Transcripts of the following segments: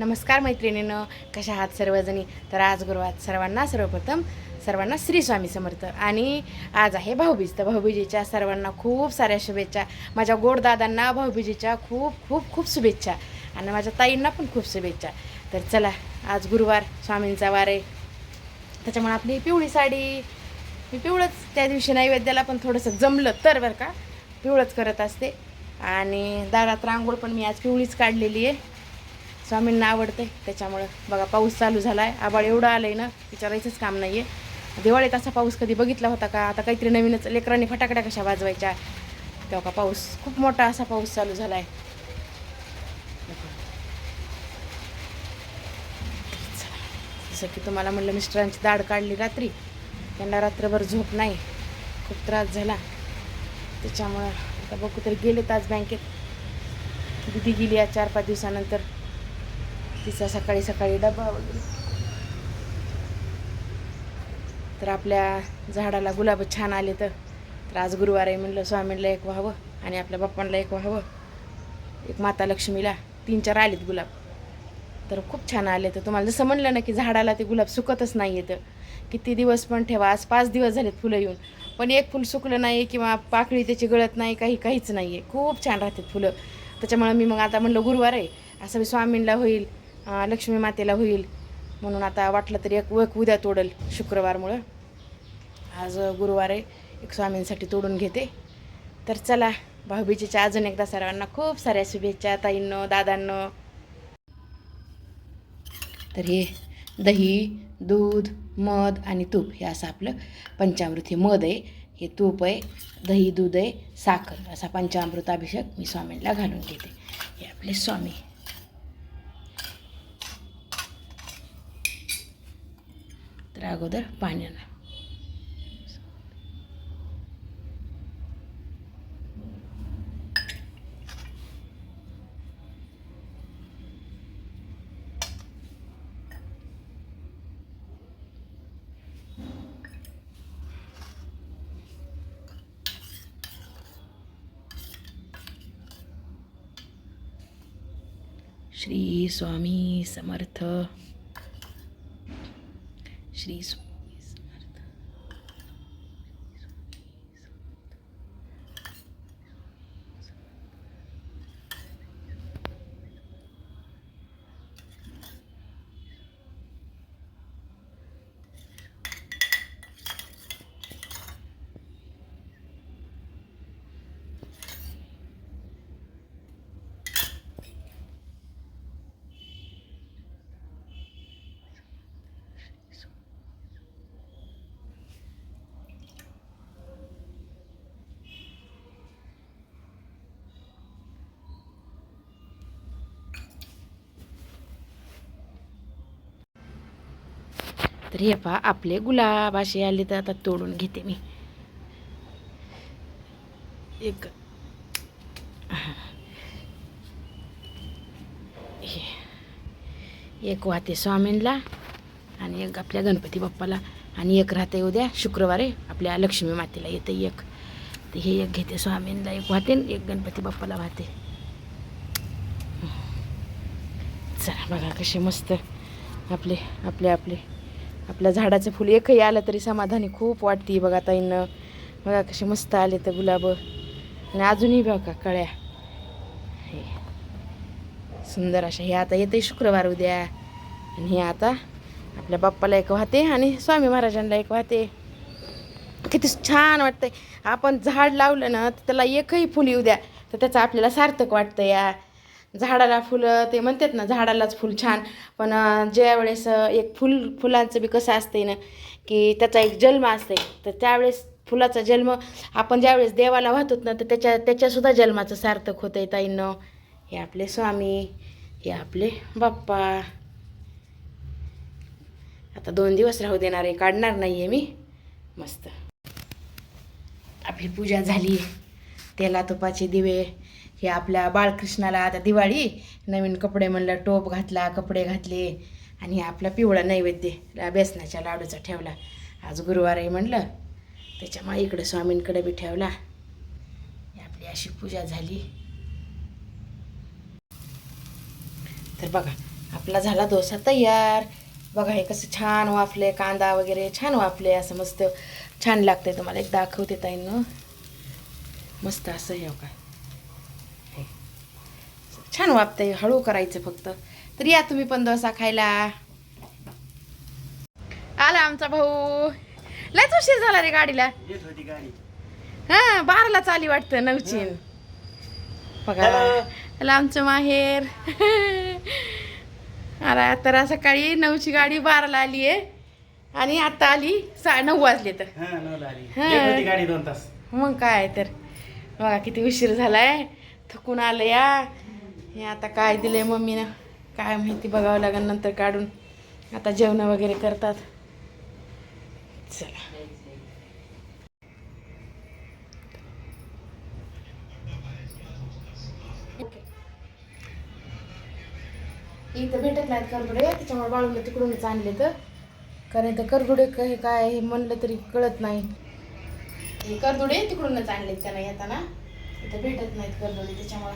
नमस्कार मैत्रिणीनं कशा आहात सर्वजणी? तर आज गुरुवार सर्वांना सर्वप्रथम सर्वांना श्री स्वामी समर्थ. आणि आज आहे भाऊबीज. तर भाऊबीजेच्या सर्वांना खूप साऱ्या शुभेच्छा. माझ्या गोडदादांना भाऊबीजेच्या खूप खूप खूप शुभेच्छा. आणि माझ्या ताईंना पण खूप शुभेच्छा. तर चला आज गुरुवार स्वामींचा वार आहे. त्याच्यामुळे आपली पिवळी साडी मी पिवळंच त्या दिवशी नैवेद्याला पण थोडंसं जमलं तर बरं का पिवळंच करत असते. आणि दारात रांगोळ पण मी आज पिवळीच काढलेली आहे. स्वामींना आवडते त्याच्यामुळं बघा पाऊस चालू झाला आहे आबाळ एवढं आलं आहे ना विचारायचंच काम नाही आहे दिवाळीत असा पाऊस कधी बघितला होता का? आता काहीतरी नवीनच लेकरांनी फटाकड्या कशा वाजवायच्या? तेव्हा का पाऊस खूप मोठा असा पाऊस चालू झाला आहे जसं की तुम्हाला म्हणलं मिस्टरांची दाढ काढली रात्री. त्यांना रात्रभर झोप नाही. खूप त्रास झाला. त्याच्यामुळं आता बघू तरी गेलेत आज बँकेत. दिदी गेली या चार पाच दिवसानंतर. तिचा सकाळी सकाळी डबा वगैरे. तर आपल्या झाडाला गुलाब छान आले तर. तर आज गुरुवार आहे म्हणलं स्वामींना एक व्हावं आणि आपल्या बाप्पांना एक व्हावं. एक माता लक्ष्मीला तीन चार आलेत गुलाब. तर खूप छान आले तर. तुम्हाला जसं म्हणलं ना की झाडाला ते गुलाब सुकतच नाही येतं किती दिवस पण ठेवा. आज पाच दिवस झालेत फुलं येऊन. पण एक फुल सुकलं नाही किंवा पाकळी त्याची गळत नाही काही काहीच नाही आहे खूप छान राहतात फुलं. त्याच्यामुळे मी मग आता म्हणलं गुरुवार आहे. असं मी स्वामींना होईल. लक्ष्मी मातेला होईल. म्हणून आता वाटलं तरी एक वक उद्या तोडल शुक्रवारमुळं. आज गुरुवार आहे एक स्वामींसाठी तोडून घेते. तर चला भाऊबीजेच्या अजून एकदा सर्वांना खूप साऱ्या शुभेच्छा ताईंनो दादांनो. तर हे दही दूध मध आणि तूप हे असं आपलं पंचामृत हे मध आहे. हे तूप आहे दही दूध आहे साखर असा पंचामृत अभिषेक मी स्वामींना घालून घेते. हे आपले स्वामी. तर अगोदर पाण्यानं श्री स्वामी समर्थ. श्री स्वामी समर्थ तर हे पहा आपले गुलाब असे आले तर आता तोडून घेते मी. एक. हे. एक वाहते स्वामींला आणि एक आपल्या गणपती बाप्पाला. आणि एक राहते उद्या शुक्रवारी आपल्या लक्ष्मी मातेला येते एक. तर हे एक घेते स्वामींला एक वाहते एक गणपती बाप्पाला वाहते. चला बघा कसे मस्त आपले आपले आपले. आपल्या झाडाचं फुल एकही आलं तरी समाधानी खूप वाटते. बघा ताईनं. बघा कसे मस्त आले तर गुलाब. आणि अजूनही बघा कळ्या. हे. सुंदर अशा. हे आता येते शुक्रवार उद्या. आणि हे आता आपल्या बाप्पाला एक वाहते आणि स्वामी महाराजांना एक वाहते. किती छान वाटतंय. आपण झाड लावलं ना तर त्याला एकही फुल येऊ द्या तर त्याचं आपल्याला सार्थक वाटतं या. झाडाला फुलं ते म्हणतात ना झाडालाच फुल छान. पण ज्यावेळेस ज्या वेळेस एक फुल फुलांचं बी कसं असतंय ना की त्याचा एक जन्म असते तर त्यावेळेस फुलाचा जन्म आपण ज्यावेळेस देवाला वाहतोत ना तर त्याच्या त्याच्यासुद्धा जन्माचं सार्थक होतं आहे ताईनं. हे आपले स्वामी हे आपले बाप्पा. आता दोन दिवस राहू देणार आहे काढणार नाही आहे मी. मस्त. आपली पूजा झाली तेला तुपाचे दिवे हे आपल्या बाळकृष्णाला आता दिवाळी. नवीन कपडे म्हणलं टोप घातला कपडे घातले. आणि आपला पिवळा नैवेद्य बेसनाच्या लाडूचा ठेवला. आज गुरुवारही म्हणलं त्याच्यामुळे इकडे स्वामींकडे बी ठेवला. आपली अशी पूजा झाली. तर बघा आपला झाला डोसा तयार. बघा हे कसं छान वाफले कांदा वगैरे छान वाफले असं मस्त छान लागतंय. तुम्हाला एक दाखवते ताईनं. मस्त असं हे हो का? छान वापतंय हळू करायचं फक्त. तर या तुम्ही पण डोसा खायला. आला आमचा भाऊ. लयच उशीर झाला रे गाडीला. हा बाराला चाली वाटतं नऊची बघा. आमचं माहेर. अरे तर सकाळी नऊची गाडी बाराला आली आहे. आणि आता आली सा नऊ वाजले तर. हा मग काय तर. बघा किती उशीर झालाय. थकून आलं या. हे आता काय दिलंय मम्मीनं? काय माहिती बघावं लागेल नंतर काढून. आता जेवण वगैरे करतात. चला. इथं भेटत नाहीत करगुडे त्याच्यामुळे बाळूला तिकडूनच आणले तर कारण इथं करगुडे हे काय हे म्हणलं तरी कळत नाही. हे करदुडे तिकडूनच आणलेत त्यांना येताना इथं भेटत नाहीत करदुडे त्याच्यामुळे.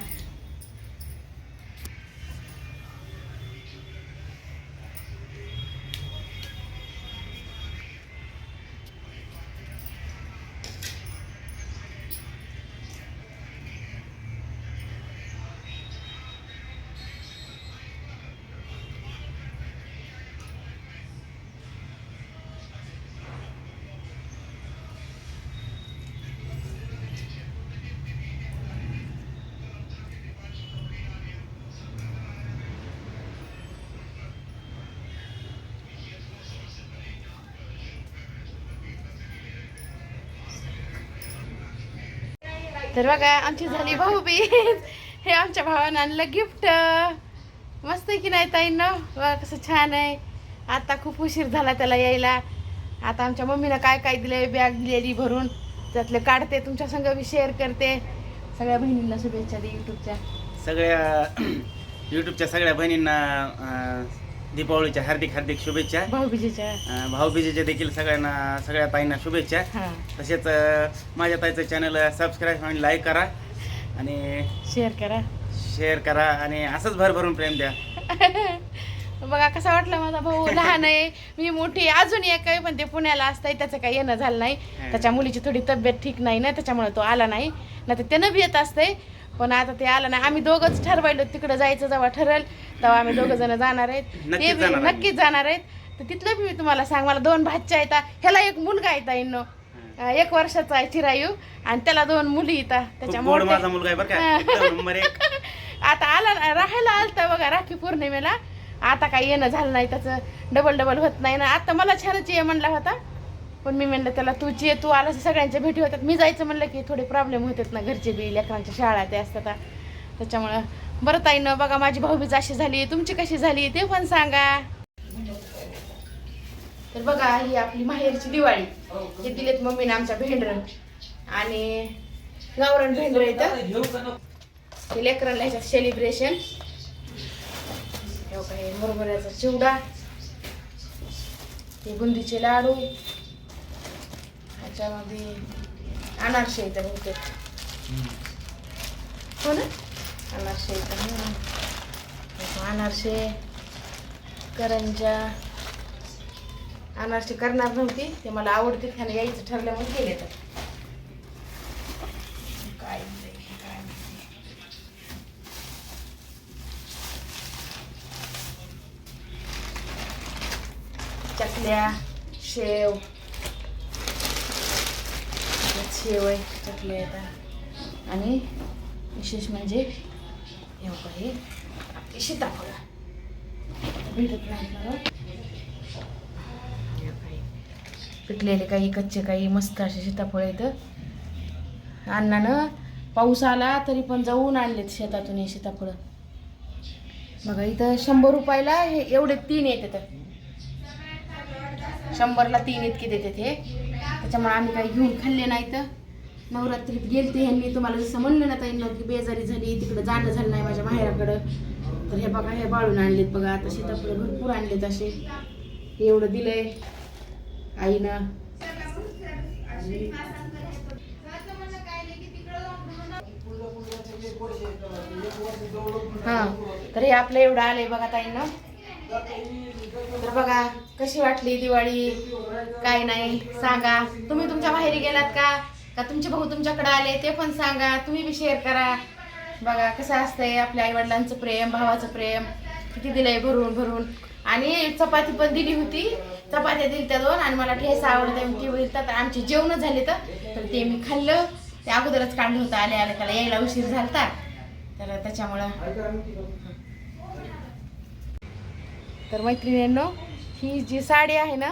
तर बघा आमची झाली भाऊबीज. हे आमच्या भावानं आणलं गिफ्ट. मस्त आहे की नाही ताईंनं बघा कसं छान आहे. आता खूप उशीर झाला त्याला यायला. आता आमच्या मम्मीनं काय काय दिलंय बॅग दिलेली भरून. त्यातले काढते तुमच्या संग मी शेअर करते. सगळ्या बहिणींना शुभेच्छा दे युट्यूबच्या सगळ्या युट्यूबच्या सगळ्या बहिणींना दीपावलीच्या हार्दिक हार्दिक शुभेच्छा. भाऊबीजेच्या. अं, भाऊबीजेच्या देखील सगळ्यांना सगळ्या ताईंना शुभेच्छा. हां. तसेच अं, माझ्या ताईचं चॅनल सबस्क्राईब आणि लाईक करा. आणि शेअर करा. शेअर करा आणि असंच भरभरून प्रेम द्या. बघा कसा वाटला माझा भाऊ. लहान आहे. मी मोठी आहे. अजून एक आहे पण ते पुण्याला असतंय. त्याचं काही येणं झालं नाही. त्याच्या मुलीची थोडी तब्येत ठीक नाही ना त्याच्यामुळे तो आला नाही. नाही तर त्यानं बी येत असतंय. पण आता ते आलं नाही. आम्ही दोघंच ठरवायलो तिकडं जायचं जेव्हा ठरेल तेव्हा आम्ही दोघं जण जाणार आहेत. ते नक्कीच बी जाणार. नक्कीच जाणार आहेत. तर तिथलं बी मी तुम्हाला सांग मला दोन भाच्या येतात ह्याला एक मुलगा येता येईन एक वर्षाचा आहे चिरायू आणि त्याला दोन मुली येतात खूप गोड त्याच्यामुळे माझा मुलगा आहे बरं का. एकदम नंबर एक. आता आला राहायला आलता बघा राखी पौर्णिमेला. आता काही येणं झालं नाही त्याचं डबल डबल होत नाही ना. आता मला छानच ये म्हणला होता. पण मी म्हणलं त्याला तू जे तू आला सगळ्यांच्या भेटी होतात. मी जायचं म्हणलं की थोडे प्रॉब्लेम होतात ना घरचे बी लेकरांच्या शाळा ते असतात त्याच्यामुळं बरं ताई न बघा माझी भाऊबीज अशी झाली तुमची कशी झाली ते पण सांगा. तर बघा ही आपली माहेरची दिवाळी. हे दिलेत मम्मीने आमच्या भेंडर. आणि गावरण भेंडर येतं हे लेकरांना ह्याच्यात सेलिब्रेशन मुरमुऱ्याचा चिवडा. हे बुंदीचे लाडू. त्याच्यामध्ये अनारसे येतं बहुतेक. हो ना? अनारसे येतं अनारसे करंजा. अनारसे करणार नव्हती ते मला आवडते त्याने यायचं ठरल्यामुळे म्हणून केले तर. काय काय चकल्या शेव. शेवय शेव आहे येतात आणि विशेष म्हणजे हे हे. सीताफळ भेटत नाही पिकलेले काही कच्चे काही मस्त असे सीताफळ येतं अण्णानं पाऊस आला तरी पण जाऊन आणलेत शेतातून हे सीताफळं. बघा इथं शंभर रुपयाला हे एवढे तीन येतात. शंभरला तीन इतके देतात हे. त्याच्यामुळे आम्ही काही घेऊन खाल्ले नाही तर नवरात्रीत गेलते ह्यांनी तुम्हाला जसं म्हणलं ना ताईंना की बेजारी झाली तिकडं जाणं झालं नाही माझ्या माहेराकडं. तर हे बघा हे बाळून आणलेत बघा आता शेतापुढे भरपूर आणलेत असे. एवढं दिलंय आईनं. हा तर हे आपलं एवढं आलंय बघा ताईंना. तर बघा कशी वाटली दिवाळी? काय नाही? सांगा. तुम्ही तुमच्या माहेरी गेलात का? का तुमचे भाऊ तुमच्याकडे आले? ते पण सांगा. तुम्ही बी शेअर करा. बघा कसं असतंय आपल्या आईवडिलांचं प्रेम भावाचं प्रेम. किती दिलंय भरून भरून. आणि चपाती पण दिली होती. चपात्या दिली त्या दोन आणि मला ठेसा आवडते. ते बोलतात आमचे जेवण झाले तर. तर ते मी खाल्लं. ते अगोदरच काढलं होतं आले आले त्याला यायला उशीर झालता. तर त्याच्यामुळं तर मैत्रिणींनो ही जी साडी आहे ना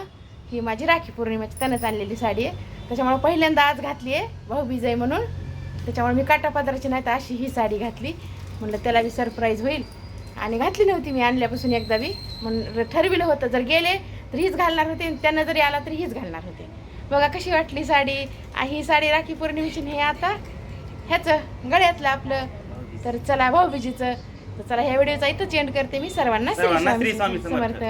ही माझी राखी पौर्णिमेची त्यानंच आणलेली साडी आहे. त्याच्यामुळे पहिल्यांदा आज घातली आहे भाऊबीज आहे म्हणून. त्याच्यामुळे मी काटापादराची नाही तर अशी ही साडी घातली. म्हणलं त्याला बी सरप्राईज होईल. आणि घातली नव्हती मी आणल्यापासून एकदा बी. म्हणून ठरविलं होतं जर गेले तर हीच घालणार होते. आणि त्यांना जरी आला तरी हीच घालणार होते. बघा कशी वाटली साडी. ही साडी राखी पौर्णिमेची हे आता. ह्याचं गळ्यातलं आपलं. तर चला भाऊबीजीचं. तर चला ह्या व्हिडिओचा इथंच एंड करते मी सर्वांना श्री स्वामी. समर्थ